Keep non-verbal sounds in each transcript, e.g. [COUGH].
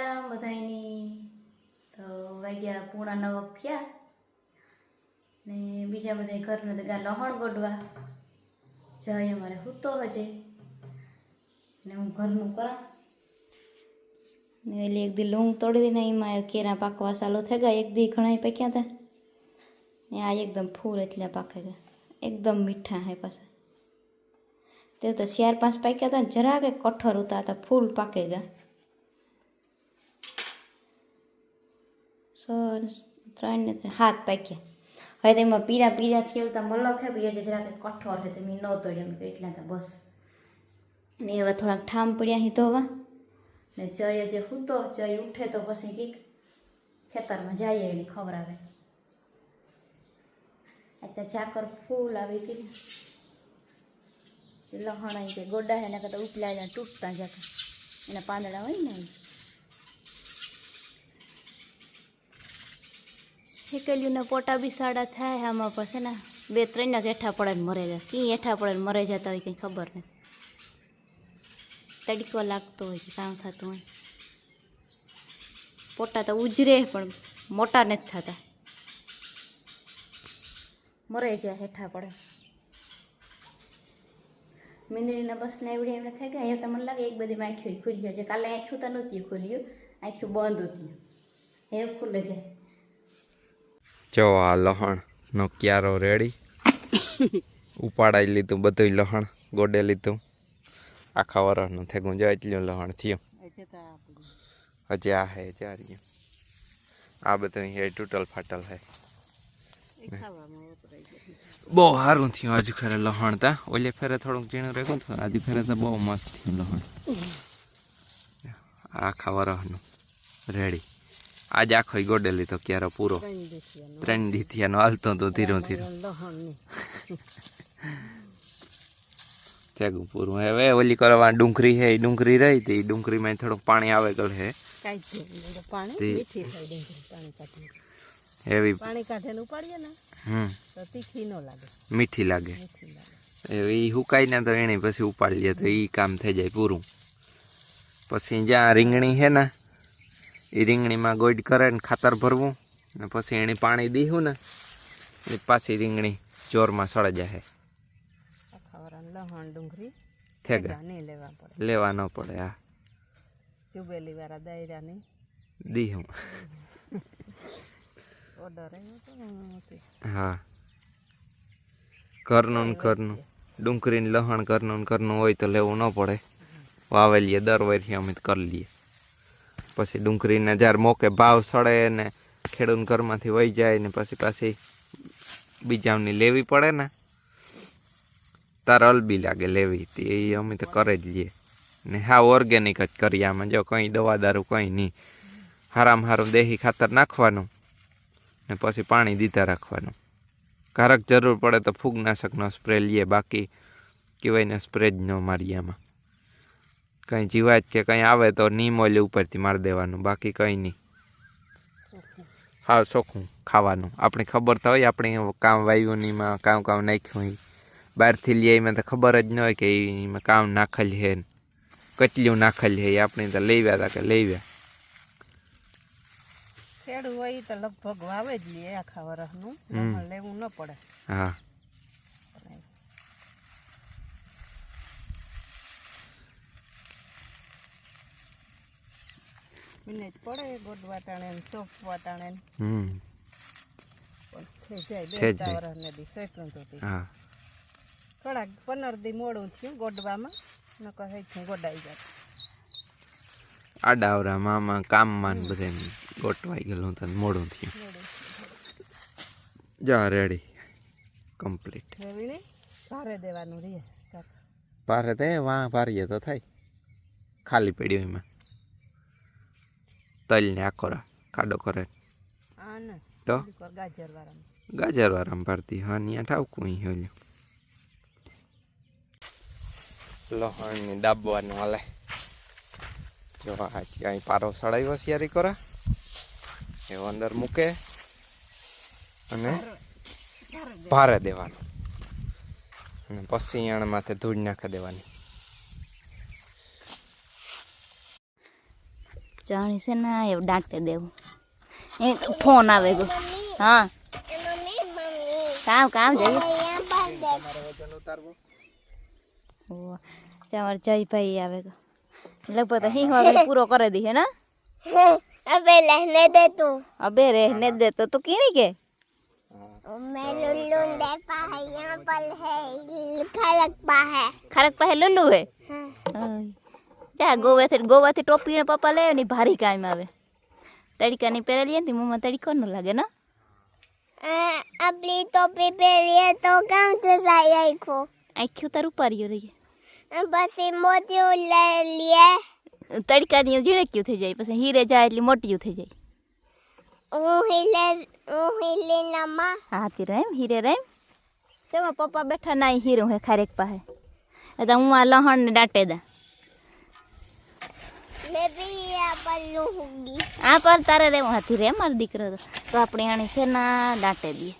સીતારામ બધાયની, તો વાગ્યા પૂણા નવક થયા. ને બીજા બધા ઘરના તો ગા લહણ ગોડવા જય અમારે હૂતો હજે. ને હું ઘરનું કરા. ને એટલે એક દી લૂંગ તોડી દઈને એમાં કેરા પાકવા ચાલુ થઈ ગયા. એક દી ઘણા પાક્યા હતા. ને આ એકદમ ફૂલ એટલે પાકે ગયા એકદમ મીઠા હે પાછા. તે તો ચાર પાંચ પાક્યા હતા ને જરા કે કઠોર ઉતા હતા ફૂલ પાકે ગયા ત્રણ ને ત્રણ, હાથ પાક્યા. હવે તેમાં પીરા પીરા થયા હતા મલક હે પીરા જરા કે કઠોર છે, તમે ન તોડ્યા મેં એટલા હતા બસ. ને એવા થોડાક ઠામ પડ્યા હી ધોવા. ને જય જે સૂતો જય ઉઠે તો પછી કંઈક ખેતરમાં જાય એને ખવડાવે. અત્યારે ચાકર ફૂલ આવી હતી લહણ આવી કે ગોડા એના કરતાં ઉપલા તૂટતા જતા એના પાંદડા હોય ને શેકેલીઓના પોટા બી સાડા થાય આમાં પછી ને, બે ત્રણ ના હેઠા પડે ને મરે જાય. કઈ હેઠા પડે ને મરે જતા હોય કંઈ ખબર નથી. તડકો લાગતો હોય કામ થતું હોય. પોટા તો ઉજરે પણ મોટા નથી થતા. મરે જાય હેઠા પડે. મીંદડીના બસના એવડી એમને થઈ ગયા અહીંયા તમને લાગે એક બધી આંખ્યું ખુલી ગયા છે. કાલે આંખ્યું તો નહોતી ખુલ્યું આંખ્યું બંધ હતી. હે ખુલે જાય જો આ લહણનો ક્યારો રેડી. [COUGHS] ઉપાડાઈ લીધું બધું લહણ ગોડે લીધું. આખા વરસનું થેગું ગુંજાય એટલું લહણ થયું. હજી આ હે ચારી આ બધું હે ટૂટલ ફાટલ હે. બહુ સારું થયું આજુ ખરે લહણ તા. ઓલે ફેરે થોડુંક ઝીણું રેખું થયું આજુ ફેરે તો બહુ મસ્ત થયું લહણ. આખા વરસનું રેડી. આજે આખો ગોડે લીધો ક્યારો પૂરો. ત્રણ દીથિયાનો હાલતો તો ધીરો ધીરો. થેગું પૂરું. હવે ઓલી કરવા ડુંગરી હે એ ડુંગળી રહી તે ડુંગળીમાં થોડુંક પાણી આવે ગળ હે. એવી પાણી કાઢીને ઉપાડીએ ને હમ. તો તીખી ન લાગે. મીઠી લાગે. મીઠી હુકાઈ ને તો એને પછી ઉપાડી લે તો એ કામ થઈ જાય પૂરું. પછી જ્યાં રીંગણી છે ને એ રીંગણીમાં ગોઈડ કરે ને ખાતર ભરવું ને પછી એને પાણી દીધું ને એ પાછી રીંગણી જોરમાં સળે જાય. લેવા ન પડે હા. ચુબેલી વાળા દાયરા નહીં. દીહું. હા ઘરનું ઘરનું. ડુંગળી ને લહણ ઘરનું ઘરનું હોય તો લેવું ન પડે. વાવેલીએ દર વર્ષે અમે કરી લઈએ. પછી ડુંગળીને જ્યારે મોકે ભાવ સડે ને ખેડૂત ઘરમાંથી વહી જાય ને પછી પાછી બીજાની લેવી પડે ને, તાર અલબી લાગે લેવી તે એ અમે તો કરે જ લઈએ. ને હા ઓર્ગેનિક જ કરીએ આમાં જો કંઈ દવા દારૂ કંઈ નહીં. હારામ હારું દેહી ખાતર નાખવાનું ને પછી પાણી દીધા રાખવાનું. કારક જરૂર પડે તો ફૂગનાશકનો સ્પ્રે લઈએ, બાકી કહેવાય ને સ્પ્રે જ ન મારીએ આમાં. કંઈ જીવાત કે કંઈ આવે તો નીમ ઓલી ઉપરથી મારી દેવાનું બાકી કંઈ નહીં. હા ચોખ્ખું ખાવાનું. આપણે ખબર તો હોય આપણે કામ વાવ્યું ને એમાં કામ કામ નાખ્યું હોય. બહારથી લઈએ એમાં તો ખબર જ ન હોય કે એમાં કામ નાખેલ છે કચલું નાખેલ છે એ આપણે તો લેવ્યા હતા કે લેવ્યા ખેડૂ હોય તો લગભગ વાવે જ લઈએ આખા વરસનું. લેવું ન પડે. હા. મિનિટ પડે ગોડ તાણે ને ચોપ વાટાણે હમ. થઈ જાય બે જાય. વરસ ને દી તો હા. થોડાક પંદર દી મોડું થયું ગોડવામાં નકર હેઠું ગોડાઈ જાય. આડાવરામાં મામા કામમાં માં બધે ગોટવાઈ ગયેલું તને મોડું થયું. જા રેડી કમ્પ્લીટ ભારે દેવાનું રે. પારે તે વાં પારીએ તો થાય. ખાલી પડ્યું એમાં. તલને આખોરા ખાડો કરે. આ ને. તો? ગાજર વાળામાં ગાજર પારતી હા ત્યાં ઠાવકું હોલ્યું લોહણની દાબવાનું હાલે. જો હાચી અહીં પારો સળાઈ હોશિયારી કરે. એવો અંદર મૂકે અને ભારે દેવાનું. અને પછી યાણ માથે ધૂળ નાખી દેવાની. જાણી છે ને એવું દાંટે દેવું એ તો ફોન આવે ગયો હા કામ કામ જઈએ ઓહ, ચાવર જયભાઈ આવે ગયો લગભગ તો હિંહ વાગે પૂરો કરી દી હે ને अबे रहने दे तू અબે રે ને દે તો તું કીણી કે मैं लुल्लू देखा है यहाँ पर है खड़क पा है ખારક પાસે લુલ્લુ હે हाँ। ઓય. ક્યાં ગોવાથી ગોવાથી ટોપીને પપ્પા લે ને ભારી કામ આવે. તડકાની પહેરેલી હતી મોંમાં તડકો ન લાગે ને? આપણી ટોપી પહેરીએ તો કામ થશે આખું. આખું તારું પાર્યું રહીએ પછી મોતિયું લઈ લઈએ તડકાની ઝીણક્યું થઈ જાય પછી હીરે જાય એટલે મોટિયું થઈ જાય. હું હીલે હું હીલે નામાં હા તી રેમ હીરે રેમ. તેમાં પપ્પા બેઠા ના હીરો હે ખારેક પાસે. એટલે હું આ લહણ ને દાંટે દા આ પર તારે રે હાથી રે મારો દીકરો તો. આપણે આણી છે ના દાંટે દઈએ.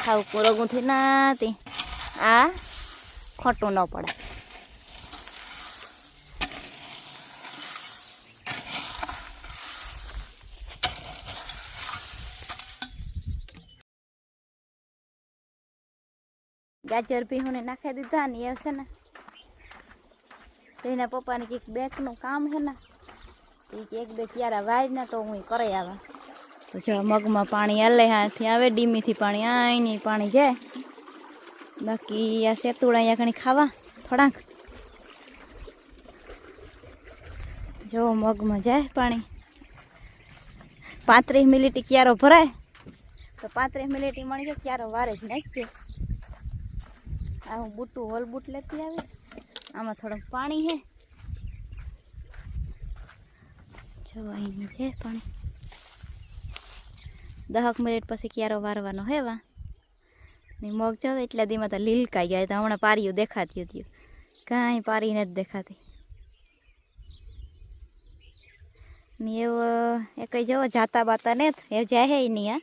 ખાવું કોરગું થી ના તે. આ ખોટું ન પડે ગાજર ભીહોને નાખી દીધા ને એ છે ને જઈને પપ્પાને કંઈક બેકનું કામ છે ને એ કે એક બે ક્યારા વાય ને તો હું ઈ કરી આવા. તો જો મગમાં પાણી હાલે હાથી આવે, ડીમીથી પાણી આઈ નહીં પાણી જાય. બાકી આ સેતુડા અહીંયા કણી ખાવા, થોડાક. જો મગમાં જાય પાણી. પાંત્રીસ મિનિટ ક્યારો ભરાય? તો પાંત્રીસ મિનિટ મળી જાય, ક્યારો વારે જ નાખજે. આ હું બુટું, હોલ બુટ લેતી આવી. આમાં થોડું પાણી છે જો અહીં છે પાણી. દહક મિનિટ પછી ક્યારો વારવાનો હેવા ને મગ જો એટલા દીમાં તો લીલકાઈ ગયા તો હમણાં પારીઓ દેખાતી હતી. કાંઈ પારી નથી દેખાતી. ને એવો એ કંઈ જવો, જાતા બાતા ને એ જાય હે નહીં આ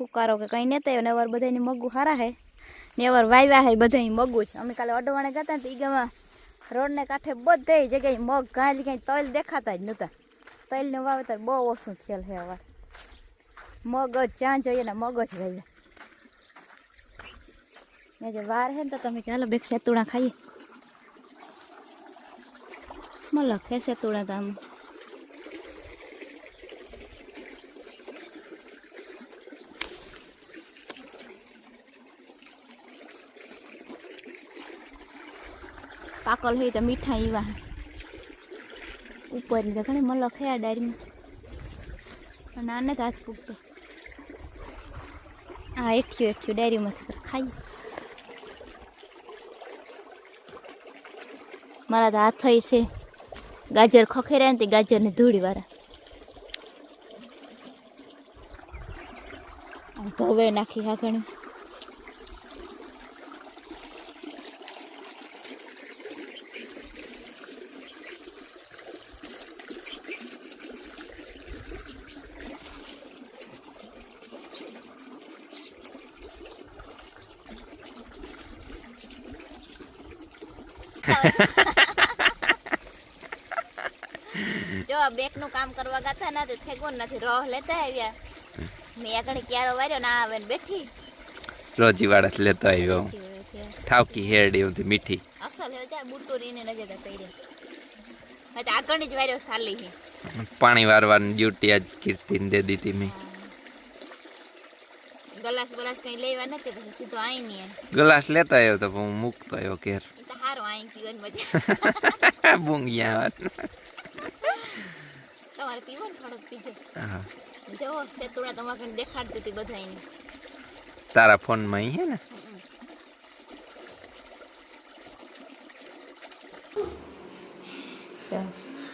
હુકારો કે કંઈ નહીં તો એને અવાર બધાની મગું સારા હે. ને અવાર વાવ્યા હે બધા મગું છે. અમે કાલે અડવાણે ગયા ને તો ઈગામાં રોડને કાંઠે બધે જગ્યાએ મગ કાંઈ તલ દેખાતા જ નહોતા તલનું વાવેતર બહુ ઓછું થયેલ છે અવાર મગ જ જોઈએ ને મગ જ વાવ્યા જે વાર હે ને તો તમે ચાલો બેક સેતુણા ખાઈએ. મલક હે સેતુણા તો આમ. પાકલ હોય તો મીઠા એવા. ઉપરની તો ઘણી મલો ખયા ડાયરીમાં પણ આને તો હાથ પૂગતો. હા એઠ્યું એઠ્યું ડાયરીમાંથી ખાઈ મારા તો હાથ છે. ગાજર ખખેર્યા ને તે ગાજરની ધૂળી વાળા. ઘવે નાખી હા ઘણી જો આ બેકનું કામ કરવા ગાતા ના તો થેગો નથી રહ લેતા આવ્યા. મેં આગળ ક્યારો વાર્યો ના આવે ને બેઠી. રોજી વાળા લેતો આવ્યો. ઠાવકી હેરડી હતી મીઠી. અસલ હે જા બુટો રીને નજર પહેર્યા હવે તો આગળની જ વાર્યો સાલી હે. પાણી વારવાની ડ્યુટી આજ કીર્તિન દે દીધી મેં. ગલાસ બલાસ કઈ લેવા નથી પછી સીધો આઈ નહીં ગલાસ લેતો આવ્યો તો હું મૂકતો આવ્યો ઘેર. હારો આઈ પીવન મજા બુંગિયા તમારે પીવો ને થોડોક પીજો. હા. જો સેતુડા તમારે દેખાડતી હતી બધાને તારા ફોનમાં અહીં હે ને?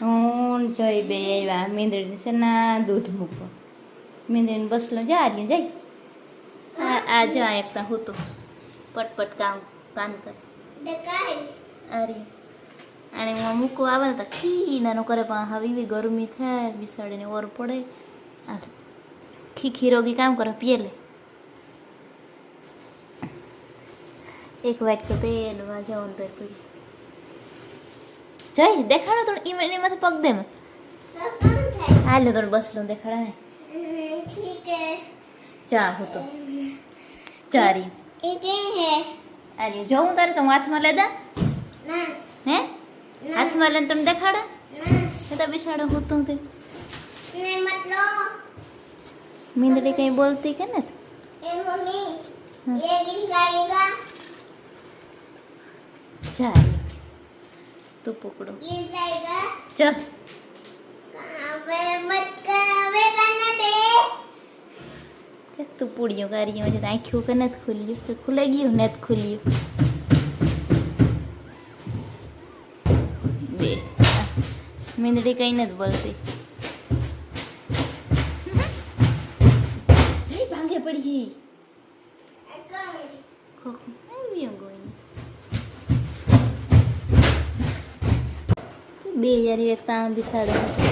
હું જય બે આવ્યા મીંદડીને છે ના દૂધ મૂકો. મીંદડીને બસલો જા રહ્યું જાય આ આ જા એકતા હું તો. પટપટ કામ કામ કર. અરે અને હું મૂકવા આવે તો ખી કરે પણ હવે એવી ગરમી થાય બિસાડીને ઓર પડે. હાલ ખી ખીરોગી કામ કરે પીએ લે. એક વાટ તો તેલ વાજા અંદર પડી જઈ દેખાડો તો ઈ એમાં એમાંથી પગ દે મેં હાલ તો બસ લો દેખાડે ચા હું. તો. ચારી એક હે? અરે જોઉં તારે તો હું હાથમાં લેદા હે હાથમાં લઈને તમને દેખાડે બધા બિસાડો હું તું તે મીંદડી કઈ બોલતી કે ને ચાલ તું પકડો ચલ તું પૂડીઓ કાઢીએ છે આંખ્યું કે નથી ખુલ્યું? તો ખુલાઈ ગયું? નથી ખુલ્યું? બે. મીંદડી કઈ નથી બોલતી. જઈ ભાંગે પડી. બે હજાર એક તાં બિસાડે.